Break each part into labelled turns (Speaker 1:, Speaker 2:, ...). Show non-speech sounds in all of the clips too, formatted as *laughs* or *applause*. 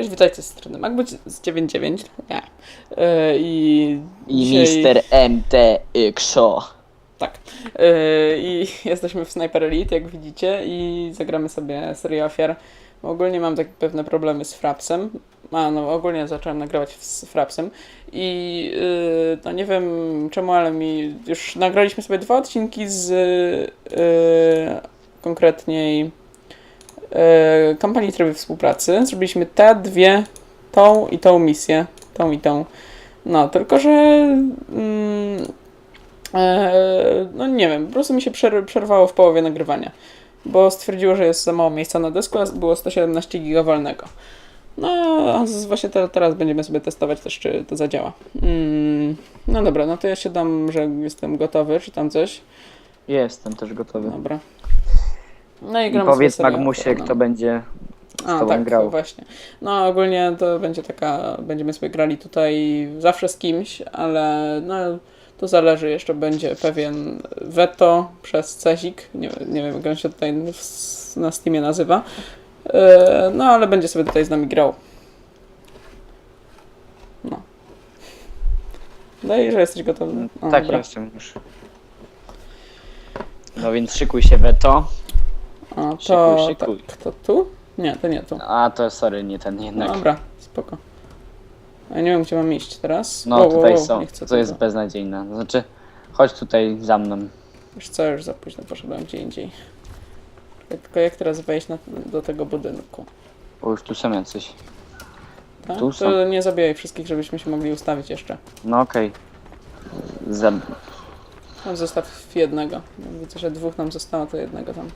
Speaker 1: Cześć, witajcie z strony MacBook z 99. Nie. Yy, I
Speaker 2: I
Speaker 1: dzisiaj-
Speaker 2: Mister MTXO.
Speaker 1: Tak. Yy, I *laughs* jesteśmy w Sniper Elite, jak widzicie, i zagramy sobie serię ofiar. Ogólnie mam takie pewne problemy z Frapsem. A, no ogólnie zacząłem nagrywać z Frapsem i yy, no nie wiem czemu, ale mi już nagraliśmy sobie dwa odcinki z yy, konkretniej kampanii tryby współpracy. Zrobiliśmy te dwie, tą i tą misję, tą i tą. No, tylko że mm, Eee, no nie wiem, po prostu mi się przer- przerwało w połowie nagrywania, bo stwierdziło, że jest za mało miejsca na dysku, a było 117 giga wolnego. No, a właśnie te, teraz będziemy sobie testować też, czy to zadziała. Mm, no dobra, no to ja się dam, że jestem gotowy, czy tam coś.
Speaker 2: Jestem też gotowy.
Speaker 1: Dobra. No i
Speaker 2: I
Speaker 1: gram
Speaker 2: powiedz
Speaker 1: sobie
Speaker 2: Magmusie,
Speaker 1: no.
Speaker 2: kto będzie z
Speaker 1: A, tak,
Speaker 2: grał.
Speaker 1: właśnie. No ogólnie to będzie taka, będziemy sobie grali tutaj zawsze z kimś, ale no to zależy, jeszcze będzie pewien veto przez Cezik, nie, nie wiem jak on się tutaj na Steamie nazywa, E, no ale będzie sobie tutaj z nami grał. No. No i że jesteś gotowy. O,
Speaker 2: tak,
Speaker 1: dobra.
Speaker 2: jestem już. No więc szykuj się, Veto.
Speaker 1: A,
Speaker 2: Szykuj,
Speaker 1: to,
Speaker 2: szykuj.
Speaker 1: tak, to tu? Nie, to nie tu.
Speaker 2: A to sorry, nie ten jednak.
Speaker 1: Dobra, spoko. Ja nie wiem, gdzie mam iść teraz.
Speaker 2: No
Speaker 1: Wow, wow,
Speaker 2: tutaj
Speaker 1: wow,
Speaker 2: są.
Speaker 1: nie chcę
Speaker 2: To jest
Speaker 1: tego.
Speaker 2: beznadziejne. Znaczy, chodź tutaj za mną.
Speaker 1: Już co, już za późno poszedłem gdzie indziej. Tylko jak teraz wejść na, do tego budynku?
Speaker 2: Bo już tu są jacyś.
Speaker 1: Tak?
Speaker 2: Tu są.
Speaker 1: To nie zabijaj wszystkich, żebyśmy się mogli ustawić jeszcze.
Speaker 2: No okej. Za...
Speaker 1: No, zostaw jednego. Widzę, że dwóch nam zostało, to jednego tam.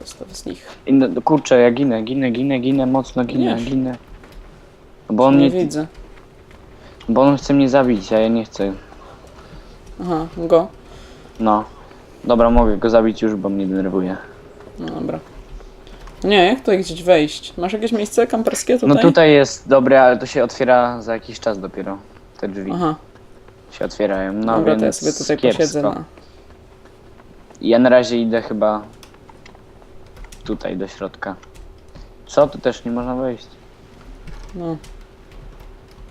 Speaker 1: Zostaw z nich.
Speaker 2: I no, kurczę, ja ginę, ginę, ginę, ginę, mocno ginę, ginę. Bo on,
Speaker 1: nie
Speaker 2: mnie,
Speaker 1: widzę.
Speaker 2: bo on chce mnie zabić, a ja nie chcę.
Speaker 1: Aha, go.
Speaker 2: No. Dobra, mogę go zabić już, bo mnie denerwuje.
Speaker 1: No dobra. Nie, jak tutaj gdzieś wejść? Masz jakieś miejsce kamperskie tutaj?
Speaker 2: No tutaj jest dobre, ale to się otwiera za jakiś czas dopiero. Te drzwi
Speaker 1: Aha,
Speaker 2: się otwierają. No
Speaker 1: dobra,
Speaker 2: więc
Speaker 1: to ja sobie tutaj
Speaker 2: kiepsko.
Speaker 1: posiedzę na...
Speaker 2: Ja na razie idę chyba tutaj do środka. Co? Tu też nie można wejść.
Speaker 1: No.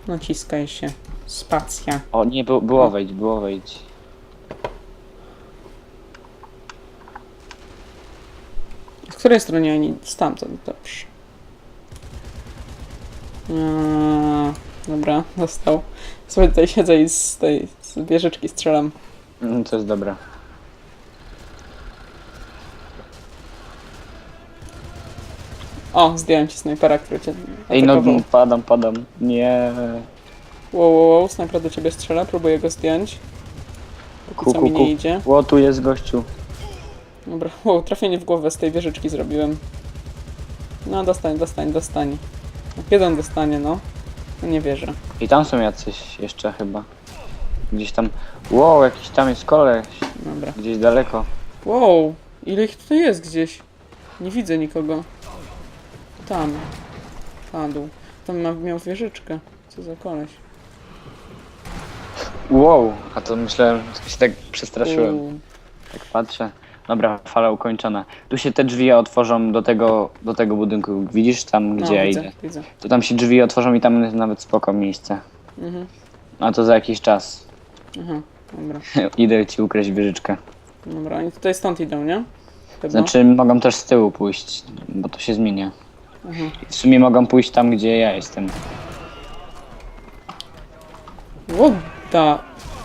Speaker 1: Naciskaj się. Spacja.
Speaker 2: O, nie, było, było wejść, było wejść.
Speaker 1: W której stronie oni? Stamtąd, dobrze. Eee, dobra, został. Sobie tutaj siedzę i z tej z wieżyczki strzelam.
Speaker 2: No, to jest dobre.
Speaker 1: O, zdjąłem ci snajpera, który cię
Speaker 2: Ej, no
Speaker 1: atakował.
Speaker 2: padam, padam. Nie.
Speaker 1: Wow, wow, wow, snajper do ciebie strzela, próbuję go zdjąć. Póki
Speaker 2: Ku,
Speaker 1: co
Speaker 2: ku,
Speaker 1: mi
Speaker 2: ku.
Speaker 1: nie idzie.
Speaker 2: O, tu jest gościu.
Speaker 1: Dobra, *laughs* wow, trafienie w głowę z tej wieżyczki zrobiłem. No, dostań, dostań, dostań. Jeden dostanie, no. No nie wierzę.
Speaker 2: I tam są jacyś jeszcze chyba. Gdzieś tam. Wow, jakiś tam jest koleś.
Speaker 1: Dobra.
Speaker 2: Gdzieś daleko.
Speaker 1: Wow, ile ich tutaj jest gdzieś? Nie widzę nikogo. Tam. Padł. Tam miał wieżyczkę. Co za koleś.
Speaker 2: Wow, a to myślałem, że się tak przestraszyłem.
Speaker 1: Uuu.
Speaker 2: Tak patrzę. Dobra, fala ukończona. Tu się te drzwi otworzą do tego, do tego budynku. Widzisz tam,
Speaker 1: No,
Speaker 2: gdzie ja
Speaker 1: widzę,
Speaker 2: idę?
Speaker 1: widzę.
Speaker 2: To tam się drzwi otworzą i tam jest nawet spoko miejsce.
Speaker 1: Mhm,
Speaker 2: A to za jakiś czas.
Speaker 1: aha, dobra. *laughs*
Speaker 2: Idę ci ukraść wieżyczkę.
Speaker 1: Dobra, oni tutaj stąd idą, nie? Chyba.
Speaker 2: Znaczy mogą też z tyłu pójść, bo to się zmienia.
Speaker 1: Aha.
Speaker 2: W sumie mogą pójść tam, gdzie ja jestem.
Speaker 1: The...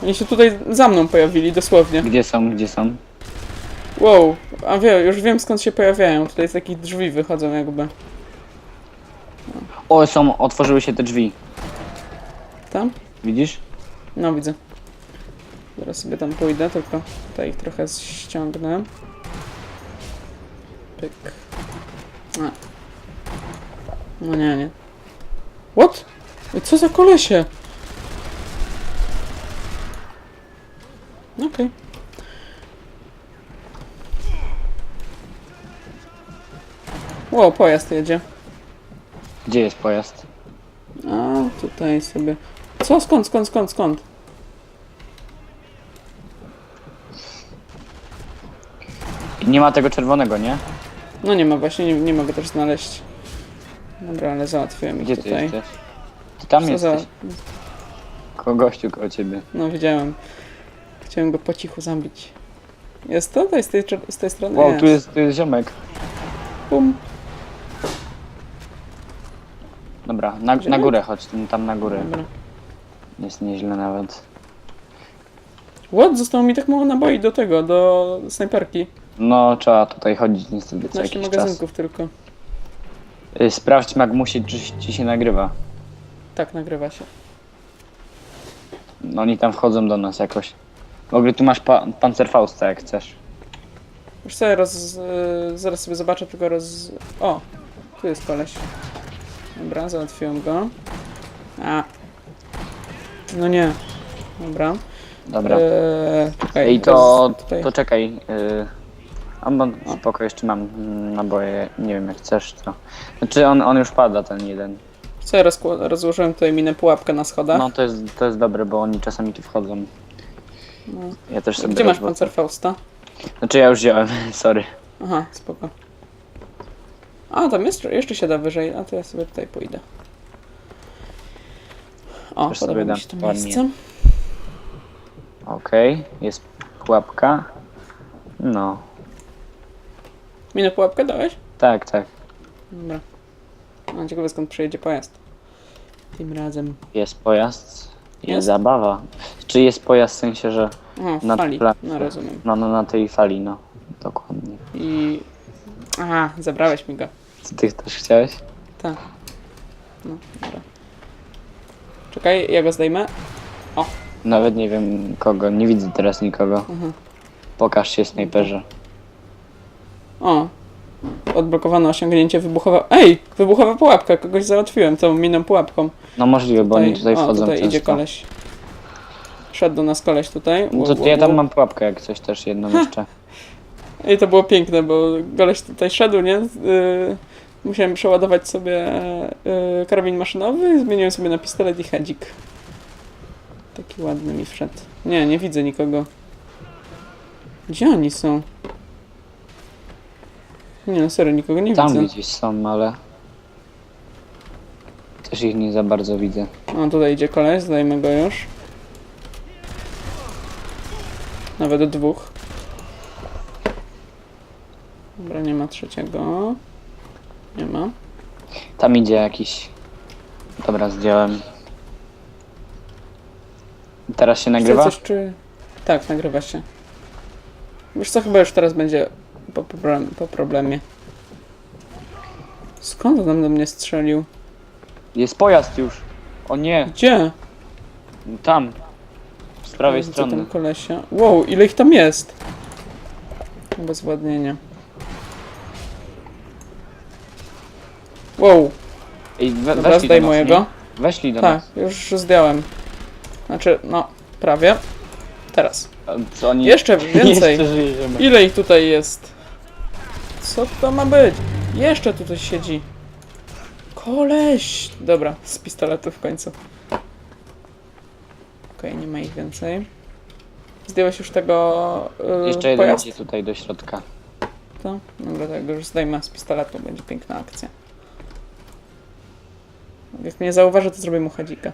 Speaker 1: Oni się tutaj za mną pojawili, dosłownie.
Speaker 2: Gdzie są, gdzie są?
Speaker 1: Wow, a wie, już wiem skąd się pojawiają. Tutaj z takich drzwi wychodzą jakby.
Speaker 2: O, są, otworzyły się te drzwi.
Speaker 1: Tam?
Speaker 2: Widzisz?
Speaker 1: No widzę. Zaraz sobie tam pójdę, tylko tutaj ich trochę ściągnę. Pyk. A. No nie, nie. What? Co za kolesie? Okej. Wow, pojazd jedzie.
Speaker 2: Gdzie jest pojazd?
Speaker 1: A, tutaj sobie. Co? Skąd, skąd, skąd, skąd?
Speaker 2: Nie ma tego czerwonego, nie?
Speaker 1: No nie ma, właśnie nie, nie mogę też znaleźć. Dobra, ale załatwiłem ich
Speaker 2: Gdzie ty
Speaker 1: tutaj.
Speaker 2: jesteś? Ty tam
Speaker 1: Co za...
Speaker 2: jesteś. Ko gościu koło ciebie.
Speaker 1: No widziałem. Chciałem go po cichu zabić. Jest jest z tej, z tej strony?
Speaker 2: Wow, tu jest, tu jest ziomek.
Speaker 1: Bum.
Speaker 2: Dobra, na, na górę chodź, tam- tam na górę.
Speaker 1: Dobra.
Speaker 2: Jest nieźle nawet.
Speaker 1: What? Zostało mi tak mało naboi do tego, do snajperki.
Speaker 2: No, trzeba tutaj chodzić niestety co
Speaker 1: 15
Speaker 2: jakiś czas.
Speaker 1: magazynków tylko.
Speaker 2: Y, Sprawdź Magmusi, czy ci się nagrywa.
Speaker 1: Tak, nagrywa się.
Speaker 2: No, oni tam wchodzą do nas jakoś. W ogóle tu masz pa Panzerfausta jak chcesz.
Speaker 1: Już sobie roz... zaraz sobie zobaczę, tylko roz... O! Tu jest koleś. Dobra, załatwiłem go. A. No nie. Dobra.
Speaker 2: Dobra.
Speaker 1: Eee, czekaj,
Speaker 2: Ej, to,
Speaker 1: roz- tutaj.
Speaker 2: to czekaj. Y, a bo spoko, jeszcze mam naboje, nie wiem jak chcesz to. Znaczy on, on już pada ten jeden.
Speaker 1: Co ja rozkła- rozłożyłem tutaj minę pułapkę na schodach.
Speaker 2: No to jest, to jest dobre, bo oni czasami tu wchodzą.
Speaker 1: No.
Speaker 2: Ja też sobie
Speaker 1: Gdzie masz
Speaker 2: rozwo-
Speaker 1: pancerfausta?
Speaker 2: Znaczy ja już wziąłem, *laughs* sorry.
Speaker 1: Aha, spoko. A, tam jeszcze, jeszcze się da wyżej, a to ja sobie tutaj pójdę. O,
Speaker 2: Też
Speaker 1: podoba
Speaker 2: sobie
Speaker 1: mi się to
Speaker 2: ładnie.
Speaker 1: miejsce.
Speaker 2: Okej, jest pułapka. No,
Speaker 1: Minę pułapkę dałeś?
Speaker 2: tak, tak.
Speaker 1: Dobra. No, ciekawe skąd przyjedzie pojazd. Tym razem.
Speaker 2: Jest pojazd. Jest,
Speaker 1: Jest?
Speaker 2: zabawa. Czy jest pojazd w sensie, że
Speaker 1: Aha,
Speaker 2: na
Speaker 1: fali.
Speaker 2: placu.
Speaker 1: No rozumiem.
Speaker 2: No, no na tej fali, no. Dokładnie.
Speaker 1: I... Aha, zabrałeś mi go.
Speaker 2: Ty też chciałeś?
Speaker 1: Tak. No, dobra. Czekaj, ja go zdejmę.
Speaker 2: Nawet nie wiem kogo, nie widzę teraz nikogo.
Speaker 1: Mhm.
Speaker 2: Pokaż się snajperze.
Speaker 1: O. Odblokowano osiągnięcie wybuchowe. Ej! Wybuchowa pułapka. Kogoś załatwiłem tą miną pułapką.
Speaker 2: No możliwe, bo oni tutaj
Speaker 1: o,
Speaker 2: wchodzą
Speaker 1: tutaj
Speaker 2: często.
Speaker 1: idzie koleś. Szedł do nas koleś tutaj.
Speaker 2: No
Speaker 1: Ło,
Speaker 2: to
Speaker 1: ło,
Speaker 2: ja tam mam pułapkę jak coś też jedną jeszcze.
Speaker 1: I to było piękne, bo koleś tutaj szedł, nie? Yy, musiałem przeładować sobie yy, karabin maszynowy, zmieniłem sobie na pistolet i hedzik. Taki ładny mi wszedł. Nie, nie widzę nikogo. Gdzie oni są? Nie no, serio, nikogo nie
Speaker 2: Tam
Speaker 1: widzę.
Speaker 2: gdzieś są, ale... Też ich nie za bardzo widzę.
Speaker 1: O, tutaj idzie koleś, zdajmy go już. Nawet dwóch. Dobra, nie ma trzeciego. Nie ma.
Speaker 2: Tam idzie jakiś... Dobra, zdjąłem. Teraz się nagrywa?
Speaker 1: Coś, czy... Tak, nagrywa się. Wiesz co, chyba już teraz będzie po, problem, po problemie. Skąd on do mnie strzelił?
Speaker 2: Jest pojazd już. O nie,
Speaker 1: Gdzie?
Speaker 2: tam. Z prawej
Speaker 1: Widzę
Speaker 2: strony.
Speaker 1: tam kolesia. Wow, ile ich tam jest? Obezwładnienie. Wow,
Speaker 2: Ej, we,
Speaker 1: dobra,
Speaker 2: weszli do
Speaker 1: zdaj
Speaker 2: nas,
Speaker 1: mojego.
Speaker 2: nie? Weszli do
Speaker 1: Tak,
Speaker 2: nas.
Speaker 1: już zdjąłem. Znaczy, no, prawie. Teraz.
Speaker 2: A Co oni...
Speaker 1: Jeszcze *laughs* więcej.
Speaker 2: Jeszcze żyjemy.
Speaker 1: Ile ich tutaj jest? Co to ma być? Jeszcze tutaj siedzi. Koleś! Dobra, z pistoletu w końcu. Okej, nie ma ich więcej. Zdjąłeś już tego yy,
Speaker 2: Jeszcze jeden
Speaker 1: pojazd?
Speaker 2: idzie tutaj do środka.
Speaker 1: To? Dobra, tak, już zdejmę z pistoletu, będzie piękna akcja. Jak mnie zauważy, to zrobię mu chadzika.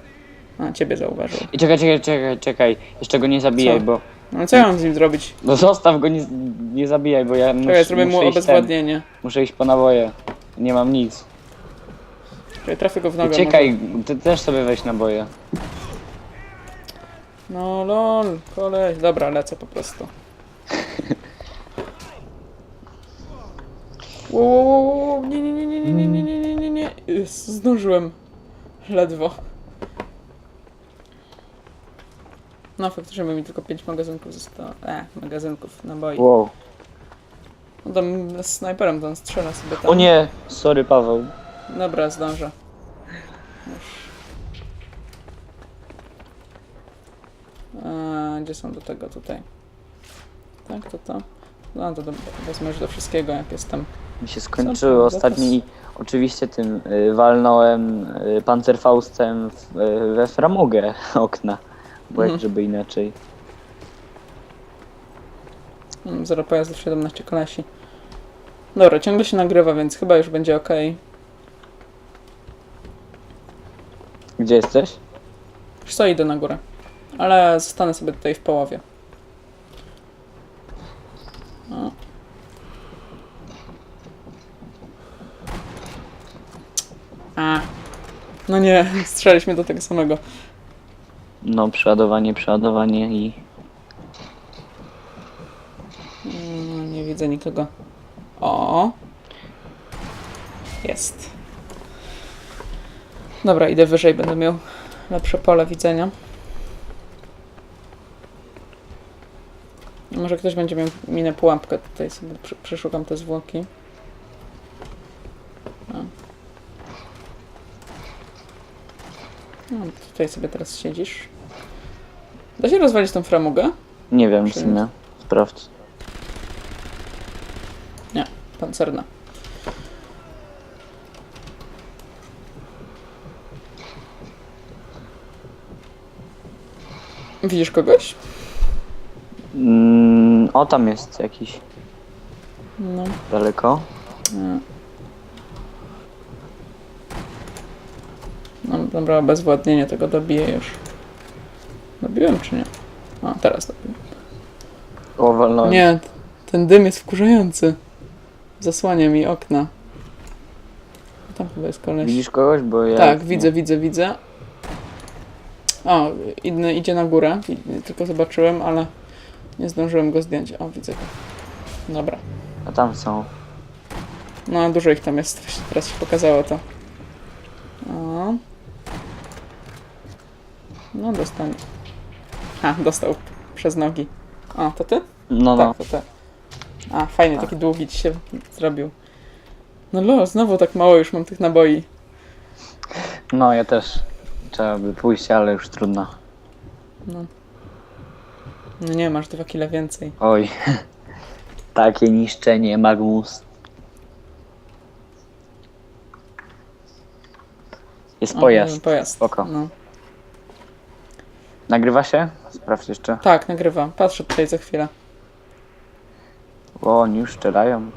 Speaker 1: A, ciebie zauważył.
Speaker 2: I czekaj, czekaj, czekaj, czekaj. Jeszcze go nie zabijaj,
Speaker 1: Co?
Speaker 2: bo...
Speaker 1: No co ja mam z nim zrobić?
Speaker 2: No zostaw go, nie, nie zabijaj, bo ja mus,
Speaker 1: Czekaj, zrobię mu
Speaker 2: muszę, iść ten,
Speaker 1: obezwładnienie.
Speaker 2: muszę iść po naboje. Nie mam nic.
Speaker 1: Czekaj, trafię go w
Speaker 2: I
Speaker 1: nogę.
Speaker 2: czekaj, ty też sobie weź naboje.
Speaker 1: No lol, koleś. Dobra, lecę po prostu. Wow, wow, nie, nie, nie, nie, nie, nie, nie, nie, nie, nie, nie. Zdążyłem. Ledwo. No faktycznie, bo mi tylko 5 magazynków zostało. E, magazynków naboi.
Speaker 2: Wow.
Speaker 1: No tam z snajperem tam strzela sobie tam.
Speaker 2: O nie, sorry Paweł.
Speaker 1: Dobra, zdążę. Już. A, gdzie są do tego tutaj? Tak, to to. No to do, wezmę już do wszystkiego, jak jestem.
Speaker 2: Mi się skończyły
Speaker 1: to?
Speaker 2: ostatni, oczywiście tym, y, walnąłem y, pancerfaustem w, y, we framugę okna. Bo jak
Speaker 1: Mhm.
Speaker 2: żeby inaczej.
Speaker 1: Mam 0 pojazdów, 17 kolesi. Dobra, ciągle się nagrywa, więc chyba już będzie ok.
Speaker 2: Gdzie jesteś?
Speaker 1: Już co, idę na górę. Ale zostanę sobie tutaj w połowie. O. A. No nie, *laughs* strzeliśmy do tego samego.
Speaker 2: No, przeładowanie, przeładowanie i...
Speaker 1: Mm, nie widzę nikogo. O. Jest. Dobra, idę wyżej, będę miał lepsze pole widzenia. Może ktoś będzie miał minę pułapkę. Tutaj sobie przeszukam te zwłoki. A. No, tutaj sobie teraz siedzisz. Da się rozwalić tą framugę?
Speaker 2: Nie wiem, w sumie. Sprawdź.
Speaker 1: Pancerna. Widzisz kogoś?
Speaker 2: Mm, o, tam jest jakiś
Speaker 1: No.
Speaker 2: daleko.
Speaker 1: nie. No dobra, bezwładnienie tego dobiję już. Dobiłem czy nie? A, teraz dobiłem.
Speaker 2: O, walnąłem.
Speaker 1: Nie, ten dym jest wkurzający. Zasłania mi okna. Tam chyba jest koleś.
Speaker 2: Widzisz kogoś? Bo ja...
Speaker 1: Tak, widzę, widzę, widzę. O, inny idzie na górę. Tylko zobaczyłem, ale nie zdążyłem go zdjąć. O, widzę go. Dobra.
Speaker 2: A tam są.
Speaker 1: No, dużo ich tam jest. Teraz się pokazało to. O. No, dostanie. A, dostał przez nogi. O, to ty?
Speaker 2: No, no.
Speaker 1: Tak, to ty. A, fajnie, taki długi ci się zrobił. No lo, znowu tak mało już mam tych naboi.
Speaker 2: No, ja też. Trzeba by pójść, ale już trudno.
Speaker 1: No. No nie, masz dwa kile więcej.
Speaker 2: Oj. *laughs* Takie niszczenie, Magnus. Jest
Speaker 1: O,
Speaker 2: pojazd.
Speaker 1: Pojazd.
Speaker 2: Spoko.
Speaker 1: No.
Speaker 2: Nagrywa się? Sprawdź jeszcze.
Speaker 1: Tak, nagrywam. Patrzę tutaj za chwilę.
Speaker 2: O, oni już strzelają.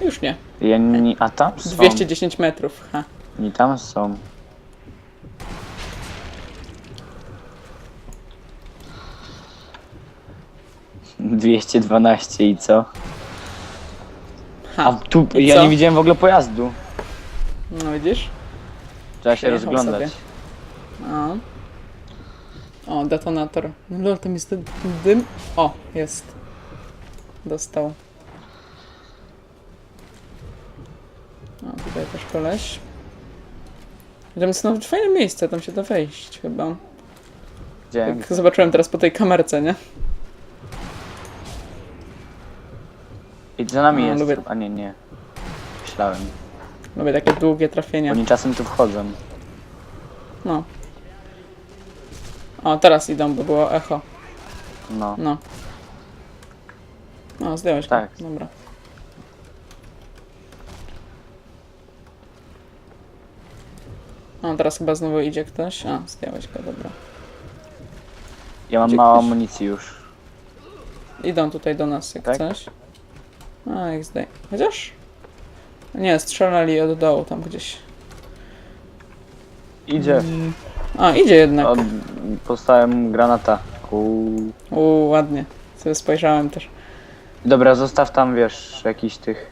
Speaker 1: Już nie.
Speaker 2: Nie... A tam są.
Speaker 1: 210 metrów. Ha.
Speaker 2: Tam są. Dwieście dwanaście i co? A
Speaker 1: ha.
Speaker 2: tu
Speaker 1: I
Speaker 2: ja
Speaker 1: co?
Speaker 2: nie widziałem w ogóle pojazdu.
Speaker 1: No widzisz?
Speaker 2: Trzeba się
Speaker 1: Przejechał
Speaker 2: rozglądać.
Speaker 1: O. O, detonator. No lol, tam jest dym. O, jest. Dostał. O, tutaj też koleś. Tam jest nawet fajne miejsce, tam się da wejść chyba.
Speaker 2: Gdzie?
Speaker 1: Jak zobaczyłem teraz po tej kamerce, nie?
Speaker 2: I za nami
Speaker 1: A,
Speaker 2: jest.
Speaker 1: lubię-
Speaker 2: A nie, nie. Myślałem.
Speaker 1: Lubię takie długie trafienia.
Speaker 2: Oni czasem tu wchodzą.
Speaker 1: No. O, teraz idą, bo było echo.
Speaker 2: No.
Speaker 1: No. No, zdjąłeś go.
Speaker 2: Tak.
Speaker 1: Dobra. O, teraz chyba znowu idzie ktoś. A, zdjąłeś go, dobra.
Speaker 2: Ja mam
Speaker 1: Gdzie
Speaker 2: mało
Speaker 1: ktoś?
Speaker 2: amunicji już.
Speaker 1: Idą tutaj do nas, jak
Speaker 2: Tak?
Speaker 1: coś. A, jak zdaj. Chociaż? Nie, strzelali od dołu tam gdzieś.
Speaker 2: Idzie.
Speaker 1: A, idzie jednak.
Speaker 2: Od... Postałem granata. Uuu.
Speaker 1: U, ładnie. Sobie spojrzałem też.
Speaker 2: Dobra, zostaw tam, wiesz, jakiś tych.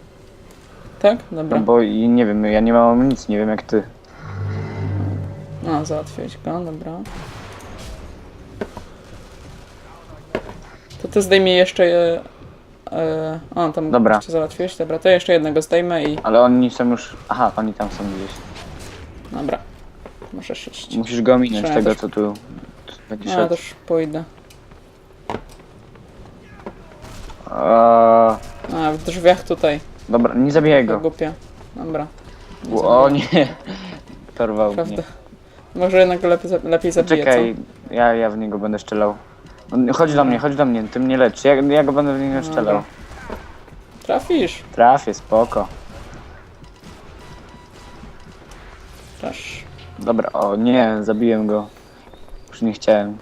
Speaker 1: Tak?
Speaker 2: No
Speaker 1: Dobra.
Speaker 2: bo i nie wiem, ja nie mam amunicji, nie wiem jak ty.
Speaker 1: A, załatwiłeś go, dobra. To ty zdejmij jeszcze je... E, o, tam
Speaker 2: Dobra.
Speaker 1: jeszcze załatwiłeś? Dobra, to jeszcze jednego zdejmę i...
Speaker 2: Ale oni są już. Aha, oni tam są gdzieś.
Speaker 1: Dobra. Możesz iść.
Speaker 2: Musisz go ominąć
Speaker 1: Trzeba
Speaker 2: tego,
Speaker 1: też-
Speaker 2: co tu. Będzie
Speaker 1: ja
Speaker 2: szedł.
Speaker 1: też pójdę.
Speaker 2: A,
Speaker 1: A, w drzwiach tutaj.
Speaker 2: dobra, nie zabijaj
Speaker 1: To
Speaker 2: go.
Speaker 1: głupie. Dobra. Nie
Speaker 2: O
Speaker 1: zabiję.
Speaker 2: nie. Torwał
Speaker 1: Prawda.
Speaker 2: mnie.
Speaker 1: Może jednak lepiej, lepiej zabiję,
Speaker 2: Czekaj, ja, ja w niego będę strzelał. On- Chodź do mnie, chodź do mnie, ty mnie lecz. Ja, ja go będę w niego strzelał.
Speaker 1: Co? Trafisz.
Speaker 2: Trafię, spoko.
Speaker 1: Trasz.
Speaker 2: Dobra, o nie, zabiłem go. Już nie chciałem.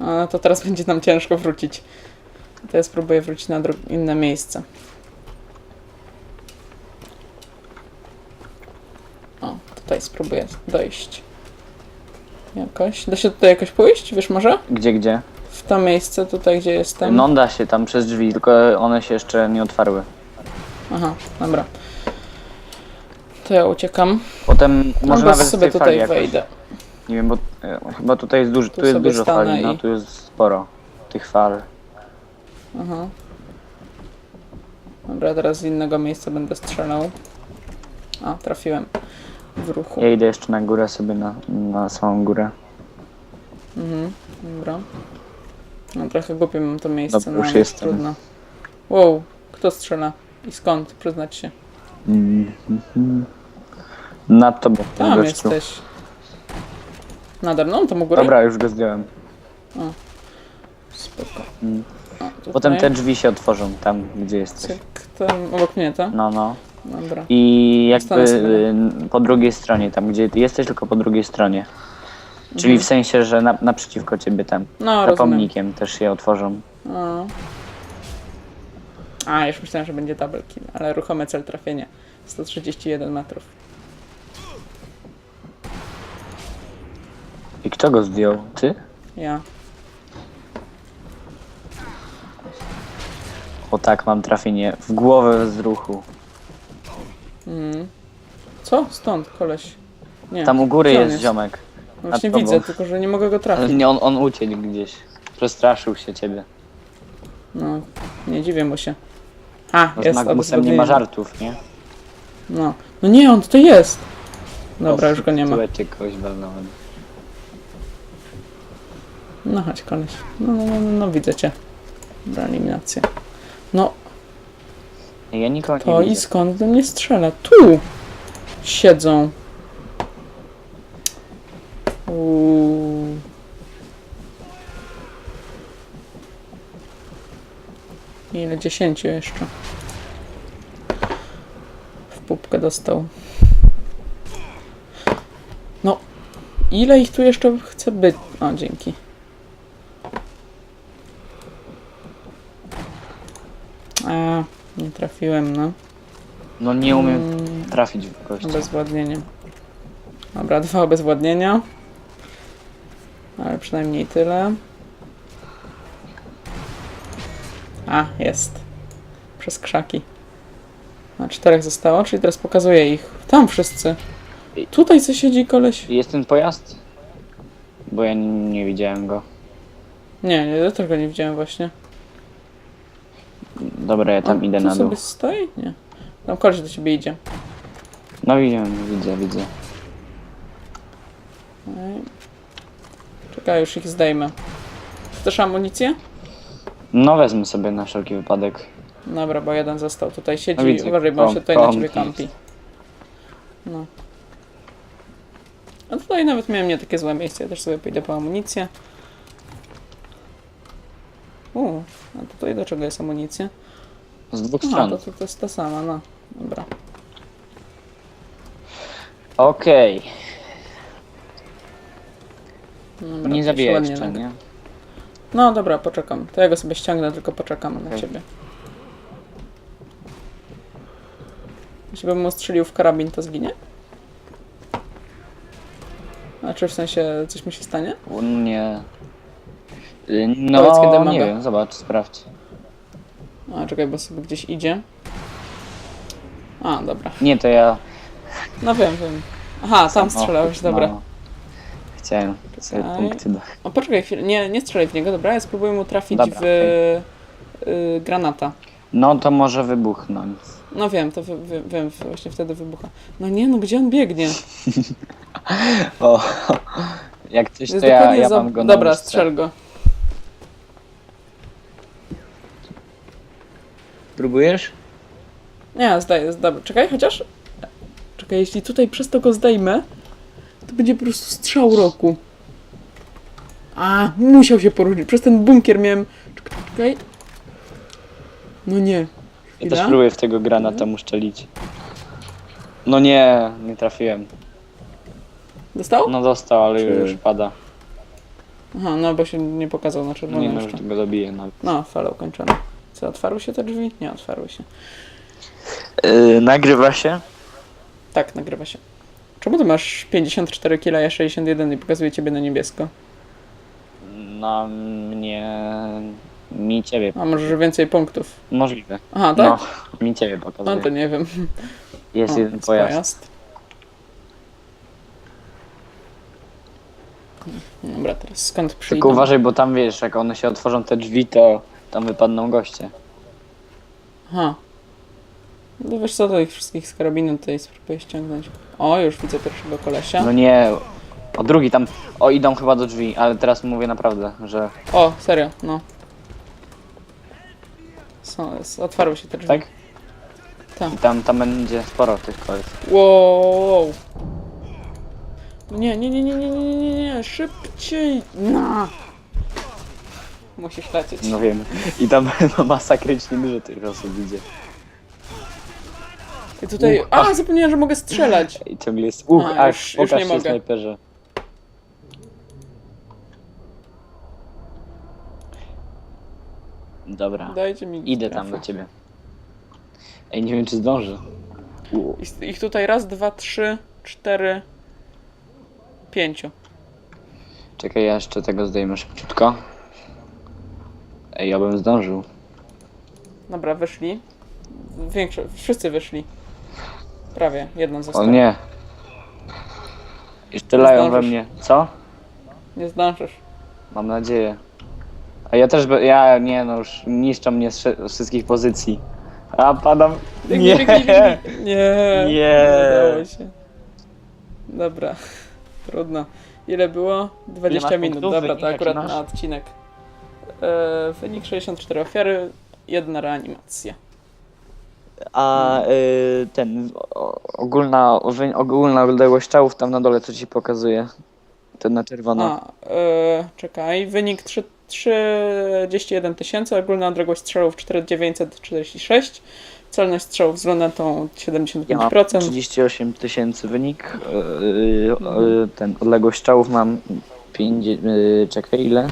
Speaker 1: A, to teraz *laughs* będzie nam ciężko wrócić. To ja spróbuję wrócić na inne miejsce. O, tutaj spróbuję dojść. Jakoś. Da się tutaj jakoś pójść? Wiesz może?
Speaker 2: Gdzie, gdzie?
Speaker 1: W to miejsce tutaj, gdzie jestem.
Speaker 2: No da się tam przez drzwi, tylko one się jeszcze nie otwarły.
Speaker 1: Aha, dobra. To ja uciekam.
Speaker 2: Potem może
Speaker 1: bo
Speaker 2: nawet z
Speaker 1: sobie
Speaker 2: tej
Speaker 1: tutaj
Speaker 2: fali jakoś.
Speaker 1: wejdę.
Speaker 2: Nie wiem, bo e, chyba tutaj jest dużo,
Speaker 1: Tu
Speaker 2: tu, jest
Speaker 1: sobie
Speaker 2: dużo
Speaker 1: stanę
Speaker 2: fali, no
Speaker 1: i-
Speaker 2: tu jest sporo tych fal.
Speaker 1: Aha. Dobra, teraz z innego miejsca będę strzelał. A, trafiłem. W ruchu.
Speaker 2: Ja idę jeszcze na górę sobie na, na samą górę.
Speaker 1: Mhm, dobra. No trochę głupie mam to miejsce,
Speaker 2: Dobra,
Speaker 1: no
Speaker 2: już
Speaker 1: ale
Speaker 2: jestem.
Speaker 1: trudno. Wow, kto strzela? I skąd? Przyznać się.
Speaker 2: Mhm. Nad tobą,
Speaker 1: Tam
Speaker 2: gościu.
Speaker 1: jesteś. Nade mną? Tam u góry?
Speaker 2: Dobra, już go zdjąłem.
Speaker 1: Spoko.
Speaker 2: Mm.
Speaker 1: O, tutaj.
Speaker 2: Potem te drzwi się otworzą tam, gdzie jesteś.
Speaker 1: Cyk, tam obok mnie, to?
Speaker 2: No, no.
Speaker 1: Dobra.
Speaker 2: I jakby y, po drugiej stronie, tam gdzie ty jesteś, tylko po drugiej stronie. Czyli w sensie, że na, naprzeciwko ciebie tam.
Speaker 1: No,
Speaker 2: Za
Speaker 1: rozumiem.
Speaker 2: pomnikiem też się otworzą.
Speaker 1: O. A, już myślałem, że będzie double kill, ale ruchome cel trafienia. 131 metrów.
Speaker 2: I kto go zdjął? Ty?
Speaker 1: Ja.
Speaker 2: O tak, mam trafienie w głowę z ruchu.
Speaker 1: Mhm. Co? Stąd, koleś. Nie.
Speaker 2: Tam u góry
Speaker 1: Gdzie on
Speaker 2: jest, ziomek.
Speaker 1: No Właśnie
Speaker 2: nad tobą.
Speaker 1: widzę, tylko że nie mogę go
Speaker 2: Ale
Speaker 1: trafić.
Speaker 2: nie, on, on uciekł gdzieś. Przestraszył się ciebie.
Speaker 1: No, nie dziwię mu się. A,
Speaker 2: No z
Speaker 1: jest
Speaker 2: Magnusem nie ma żartów, nie?
Speaker 1: No. No nie, on tutaj jest. Dobra, już go nie ma.
Speaker 2: tyłeczek kogoś walnąłem.
Speaker 1: No chodź, koleś. No, no, no, no, no widzę cię. Dobra, eliminacja. No,
Speaker 2: Ja nikogo nie
Speaker 1: to i
Speaker 2: widzę.
Speaker 1: skąd do mnie strzela? Tu! Siedzą. Uuu. Ile? Dziesięciu jeszcze. W pupkę dostał. No, ile ich tu jeszcze chce być? O, dzięki. A, nie trafiłem, no.
Speaker 2: No nie umiem
Speaker 1: Mm,
Speaker 2: trafić w gościa.
Speaker 1: Obezwładnienie. Dobra, dwa obezwładnienia. Ale przynajmniej tyle. A, jest. Przez krzaki. A czterech zostało, czyli teraz pokazuję ich. Tam wszyscy. Tutaj co siedzi koleś?
Speaker 2: Jest ten pojazd? Bo ja nie, nie widziałem go.
Speaker 1: Nie, nie, ja też go nie widziałem właśnie.
Speaker 2: Dobra, ja tam
Speaker 1: On
Speaker 2: idę
Speaker 1: tu
Speaker 2: na dół.
Speaker 1: sobie stoi? Nie. Tam koleś do ciebie idzie.
Speaker 2: No widziałem, widzę, widzę.
Speaker 1: Ej. Czekaj, już ich zdejmę. Chcesz amunicję?
Speaker 2: No wezmę sobie na wszelki wypadek.
Speaker 1: Dobra, bo jeden został tutaj siedzi.
Speaker 2: No widzę,
Speaker 1: Uważaj, bo on
Speaker 2: kom-
Speaker 1: się tutaj na ciebie
Speaker 2: komki.
Speaker 1: kampi. No. A tutaj nawet miałem nie takie złe miejsce. Ja też sobie pójdę po amunicję. U, a tutaj do czego jest amunicja?
Speaker 2: Z dwóch
Speaker 1: A,
Speaker 2: stron.
Speaker 1: to, to, to jest ta sama, no. Dobra.
Speaker 2: Okej.
Speaker 1: dobra
Speaker 2: Nie
Speaker 1: to
Speaker 2: zabiję
Speaker 1: się ładnie
Speaker 2: jeszcze,
Speaker 1: nagra.
Speaker 2: nie?
Speaker 1: No dobra, poczekam. To ja go sobie ściągnę, tylko poczekam na
Speaker 2: Okej.
Speaker 1: ciebie. Jeśli bym mu strzelił w karabin, to zginie? A czy w sensie coś mi się stanie?
Speaker 2: U Nie. Y,
Speaker 1: Powiedz,
Speaker 2: No,
Speaker 1: kiedy
Speaker 2: nie
Speaker 1: mogę.
Speaker 2: wiem, zobacz, sprawdź.
Speaker 1: A, czekaj, bo sobie gdzieś idzie. A, dobra.
Speaker 2: Nie, to ja...
Speaker 1: No wiem, wiem. Aha, tam strzelałeś,
Speaker 2: no,
Speaker 1: dobra.
Speaker 2: Chciałem sobie
Speaker 1: Czekaj.
Speaker 2: punkty do...
Speaker 1: O, poczekaj chwilę. Nie, nie strzelaj w niego, dobra? Ja spróbuję mu trafić
Speaker 2: Dobra,
Speaker 1: w y, granata.
Speaker 2: No to może wybuchnąć.
Speaker 1: No wiem, to wy, wy, wiem, właśnie wtedy wybucha. No nie, no gdzie on biegnie? *laughs*
Speaker 2: O, jak coś
Speaker 1: Jest
Speaker 2: to ja,
Speaker 1: dokładnie
Speaker 2: ja
Speaker 1: za...
Speaker 2: mam go na
Speaker 1: Dobra, strzel go.
Speaker 2: Próbujesz?
Speaker 1: Nie, zdaję, dobra. Czekaj, chociaż... Czekaj, jeśli tutaj przez to go zdejmę, to będzie po prostu strzał roku. A, musiał się poruszyć. Przez ten bunkier miałem... Czekaj, czekaj. No nie.
Speaker 2: Ja
Speaker 1: Chwila.
Speaker 2: też próbuję w tego granata mu szczelić. No nie, nie trafiłem.
Speaker 1: Dostał?
Speaker 2: No dostał, ale
Speaker 1: Czy-
Speaker 2: już pada.
Speaker 1: Aha, no bo się nie pokazał na
Speaker 2: No
Speaker 1: czerwono
Speaker 2: nie, no
Speaker 1: jeszcze.
Speaker 2: już go zabiję. No.
Speaker 1: No, fala ukończona. Co, otwarły się te drzwi? Nie, otwarły się.
Speaker 2: Yy, nagrywa się?
Speaker 1: Tak, nagrywa się. Czemu ty masz 54 kg, ja 61 i pokazuję ciebie na niebiesko?
Speaker 2: No, mnie... Mi ciebie.
Speaker 1: A może że więcej punktów?
Speaker 2: Możliwe.
Speaker 1: Aha, tak?
Speaker 2: No, mi ciebie
Speaker 1: No,
Speaker 2: pokazuje.
Speaker 1: to nie wiem.
Speaker 2: Jest
Speaker 1: O,
Speaker 2: jeden
Speaker 1: jest
Speaker 2: pojazd.
Speaker 1: Dobra, teraz skąd przyjdą?
Speaker 2: Tylko uważaj, bo tam wiesz, jak one się otworzą te drzwi, to tam wypadną goście.
Speaker 1: Aha. No wiesz co, to ich wszystkich z karabinu tutaj spróbuję ściągnąć. O, już widzę pierwszego kolesia.
Speaker 2: No nie. O drugi tam. O idą chyba do drzwi, ale teraz mówię naprawdę, że.
Speaker 1: O, serio, no. Są, s- otwarły się te drzwi.
Speaker 2: Tak?
Speaker 1: Tak.
Speaker 2: I tam, tam będzie sporo tych koleś.
Speaker 1: Wow. Nie, nie, nie, nie, nie, nie, nie, nie, szybciej. No. Musisz lecieć.
Speaker 2: No wiem. I tam *laughs* no, masakrycznie dużo tych osób idzie.
Speaker 1: I tutaj. A, zapomniałem, że mogę strzelać. *laughs*
Speaker 2: I ciągle jest. Uch,
Speaker 1: A,
Speaker 2: aż
Speaker 1: już- już
Speaker 2: pokaż
Speaker 1: nie
Speaker 2: się
Speaker 1: mogę.
Speaker 2: snajperze. Dobra.
Speaker 1: Dajcie mi.
Speaker 2: Idę tam do ciebie. Ej, nie wiem czy zdążę. U.
Speaker 1: Ich tutaj raz, dwa, trzy, cztery, pięciu.
Speaker 2: Czekaj, ja jeszcze tego zdejmę szybciutko. Ej, ja bym zdążył.
Speaker 1: Dobra, wyszli. Większość, wszyscy wyszli. Prawie, jeden
Speaker 2: O
Speaker 1: został.
Speaker 2: nie. I strzelają we
Speaker 1: zdążysz.
Speaker 2: mnie. Co?
Speaker 1: Nie zdążysz.
Speaker 2: Mam nadzieję. A ja też, be- ja nie no, już niszczą mnie z wszystkich pozycji. A padam.
Speaker 1: Biegnij,
Speaker 2: Nie.
Speaker 1: biegnij, biegnij. Nie. *laughs*
Speaker 2: Nie.
Speaker 1: udało się. Dobra. Trudno. Ile było? 20
Speaker 2: masz
Speaker 1: minut.
Speaker 2: punktów?
Speaker 1: Dobra, to akurat
Speaker 2: masz?
Speaker 1: na odcinek. E, wynik 64 ofiary, jedna reanimacja.
Speaker 2: A y, ten o, ogólna, wy- ogólna odległość strzałów tam na dole co ci pokazuje. Ten na czerwono.
Speaker 1: A, e, czekaj. Wynik 3, 31 tysięcy, ogólna odległość strzałów 4946. Celność strzałów z lunetą
Speaker 2: Ja mam
Speaker 1: 75%.
Speaker 2: 38 tysięcy wynik. Y, y, y, ten odległość strzałów mam 5, y, czekaj ile?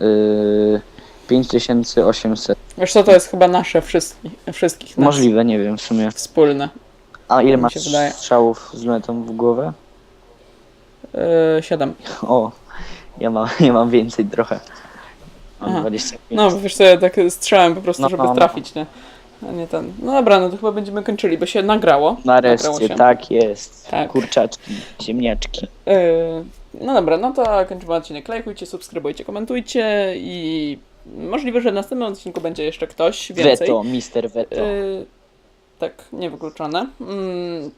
Speaker 2: Y, 5800.
Speaker 1: Wiesz co, to jest chyba nasze wszystkich, wszystkich nas.
Speaker 2: Możliwe, nie wiem w sumie.
Speaker 1: Wspólne.
Speaker 2: A ile
Speaker 1: mi
Speaker 2: masz
Speaker 1: się wydaje.
Speaker 2: strzałów z lunetą w głowę?
Speaker 1: 7. *laughs*
Speaker 2: O, ja mam, ja mam więcej trochę. Mam
Speaker 1: Aha.
Speaker 2: 25.
Speaker 1: No, bo wiesz co, ja tak strzelałem po prostu,
Speaker 2: No,
Speaker 1: żeby
Speaker 2: no, no.
Speaker 1: trafić, nie? A nie ten. No dobra, no to chyba będziemy kończyli, bo się nagrało. Nagrało
Speaker 2: Nareszcie,
Speaker 1: się.
Speaker 2: tak jest.
Speaker 1: Tak.
Speaker 2: Kurczaczki, ziemniaczki.
Speaker 1: E, no dobra, no to kończymy odcinek. Lajkujcie, subskrybujcie, komentujcie i możliwe, że w następnym odcinku będzie jeszcze ktoś więcej.
Speaker 2: Weto, mister Weto.
Speaker 1: E, tak, niewykluczone. Mm,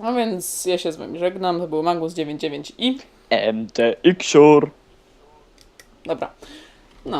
Speaker 1: no więc ja się z wami żegnam. To był Mangus99 i...
Speaker 2: MTX-ur.
Speaker 1: Dobra. No,